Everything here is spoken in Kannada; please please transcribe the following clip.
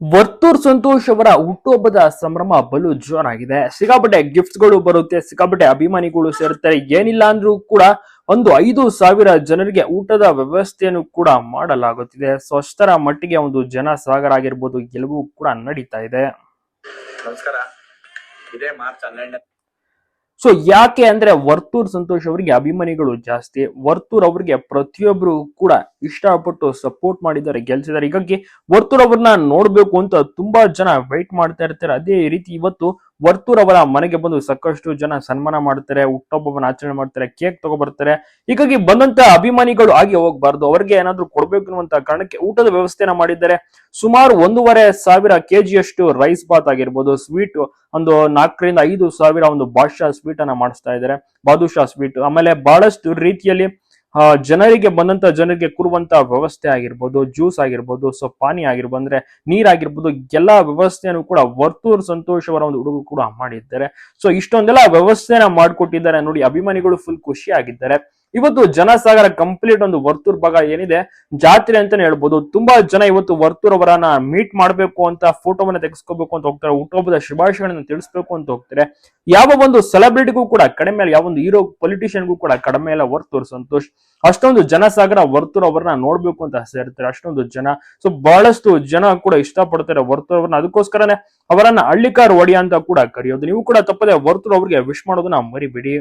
ವರ್ತೂರ್ ಸಂತೋಷ್ ಅವರ ಹುಟ್ಟುಹಬ್ಬದ ಸಂಭ್ರಮ ಬಲು ಜೋರಾಗಿದೆ. ಸಿಕ್ಕಾಪಟ್ಟೆ ಗಿಫ್ಟ್ಸ್ಗಳು ಬರುತ್ತೆ, ಸಿಕ್ಕಾಪಟ್ಟೆ ಅಭಿಮಾನಿಗಳು ಸೇರುತ್ತಾರೆ ಏನಿಲ್ಲ ಅಂದ್ರೂ ಕೂಡ ಒಂದು ಐದು ಸಾವಿರ ಜನರಿಗೆ ಊಟದ ವ್ಯವಸ್ಥೆಯನ್ನು ಕೂಡ ಮಾಡಲಾಗುತ್ತಿದೆ. ಸೊ ಅಷ್ಟರ ಮಟ್ಟಿಗೆ ಒಂದು ಜನ ಸಾಗರ ಆಗಿರ್ಬೋದು ಗೆಲುವು ಕೂಡ ನಡೀತಾ ಇದೆ. ನಮಸ್ಕಾರ. ಇದೇ ಮಾರ್ಚ್ ಹನ್ನೆರಡನೇ ಸೊ ಯಾಕೆ ಅಂದ್ರೆ ವರ್ತೂರ್ ಸಂತೋಷ್ ಅವರಿಗೆ ಅಭಿಮಾನಿಗಳು ಜಾಸ್ತಿ. ವರ್ತೂರ್ ಅವರಿಗೆ ಪ್ರತಿಯೊಬ್ರು ಕೂಡ ಇಷ್ಟಪಟ್ಟು ಸಪೋರ್ಟ್ ಮಾಡಿದ್ದಾರೆ, ಗೆಲ್ಸಿದ್ದಾರೆ. ಹೀಗಾಗಿ ವರ್ತೂರ್ ಅವ್ರನ್ನ ನೋಡ್ಬೇಕು ಅಂತ ತುಂಬಾ ಜನ ವೈಟ್ ಮಾಡ್ತಾ ಇರ್ತಾರೆ. ಅದೇ ರೀತಿ ಇವತ್ತು ವರ್ತೂರ್ ಅವರ ಮನೆಗೆ ಬಂದು ಸಾಕಷ್ಟು ಜನ ಸನ್ಮಾನ ಮಾಡ್ತಾರೆ ಹುಟ್ಟುಹಬ್ಬವನ್ನ ಆಚರಣೆ ಮಾಡ್ತಾರೆ ಕೇಕ್ ತಗೊಬರ್ತಾರೆ. ಹೀಗಾಗಿ ಬಂದಂತ ಅಭಿಮಾನಿಗಳು ಆಗಿ ಹೋಗ್ಬಾರ್ದು. ಅವ್ರಿಗೆ ಏನಾದ್ರು ಕೊಡ್ಬೇಕು ಅನ್ನುವಂತ ಕಾರಣಕ್ಕೆ ಊಟದ ವ್ಯವಸ್ಥೆನ ಮಾಡಿದ್ದಾರೆ. ಸುಮಾರು ಒಂದೂವರೆ ಸಾವಿರ ಕೆಜಿಯಷ್ಟು ರೈಸ್ ಬಾತ್ ಆಗಿರ್ಬೋದು ಸ್ವೀಟ್ ಒಂದು ನಾಲ್ಕರಿಂದ ಐದು ಸಾವಿರ ಒಂದು ಬಾದ್ಶಾ ಸ್ವೀಟ್ ಅನ್ನ ಮಾಡಿಸ್ತಾ ಇದ್ದಾರೆ. ಬಾದುಷಾ ಸ್ವೀಟ್ ಆಮೇಲೆ ಬಹಳಷ್ಟು ರೀತಿಯಲ್ಲಿ ಜನರಿಗೆ ಬಂದಂತ ಜನರಿಗೆ ಕೂರುವಂತ ವ್ಯವಸ್ಥೆ ಆಗಿರ್ಬೋದು ಜ್ಯೂಸ್ ಆಗಿರ್ಬೋದು ಸೊ ಪಾನಿ ಆಗಿರ್ಬೋದು, ಅಂದ್ರೆ ನೀರಾಗಿರ್ಬೋದು ಎಲ್ಲಾ ವ್ಯವಸ್ಥೆಯನ್ನು ಕೂಡ ವರ್ತೂರ್ ಸಂತೋಷ್ ಅವರ ಒಂದು ಹುಡುಗರು ಕೂಡ ಮಾಡಿದ್ದಾರೆ. ಸೊ ಇಷ್ಟೊಂದೆಲ್ಲ ವ್ಯವಸ್ಥೆನ ಮಾಡ್ಕೊಟ್ಟಿದ್ದಾರೆ ನೋಡಿ, ಅಭಿಮಾನಿಗಳು ಫುಲ್ ಖುಷಿ ಆಗಿದ್ದಾರೆ ಇವತ್ತು ಜನಸಾಗರ ಕಂಪ್ಲೀಟ್ ಒಂದು ವರ್ತೂರ್ ಭಾಗ ಏನಿದೆ, ಜಾತ್ರೆ ಅಂತಾನೆ ಹೇಳ್ಬೋದು. ತುಂಬಾ ಜನ ಇವತ್ತು ವರ್ತೂರ್ ಅವರನ್ನ ಮೀಟ್ ಮಾಡ್ಬೇಕು ಅಂತ ಫೋಟೋವನ್ನ ತೆಗೆಸ್ಕೋಬೇಕು ಅಂತ ಹೋಗ್ತಾರೆ. ಹುಟ್ಟುಹಬ್ಬದ ಶುಭಾಶಯಗಳನ್ನ ತಿಳಿಸ್ಬೇಕು ಅಂತ ಹೋಗ್ತಾರೆ. ಯಾವ ಒಂದು ಸೆಲೆಬ್ರಿಟಿಗೂ ಕೂಡ ಕಡಿಮೆ ಯಾವ ಒಂದು ಹೀರೋ ಪೊಲಿಟಿಷಿಯನ್ಗೂ ಕೂಡ ಕಡಿಮೆ ಇಲ್ಲ ವರ್ತೂರ್ ಸಂತೋಷ್. ಅಷ್ಟೊಂದು ಜನಸಾಗರ ವರ್ತೂರ್ ಅವರನ್ನ ನೋಡ್ಬೇಕು ಅಂತ ಸೇರ್ತಾರೆ ಅಷ್ಟೊಂದು ಜನ. ಸೊ ಬಹಳಷ್ಟು ಜನ ಕೂಡ ಇಷ್ಟಪಡ್ತಾರೆ ವರ್ತೂರ್ ಅವ್ರನ್ನ. ಅದಕ್ಕೋಸ್ಕರನೇ ಅವರನ್ನ ಹಳ್ಳಿಕಾರ್ ಒಡಿಯ ಅಂತ ಕೂಡ ಕರೆಯೋದು. ನೀವು ಕೂಡ ತಪ್ಪದೆ ವರ್ತೂರ್ ಅವ್ರಿಗೆ ವಿಶ್ ಮಾಡೋದನ್ನ ಮರಿಬಿಡಿ.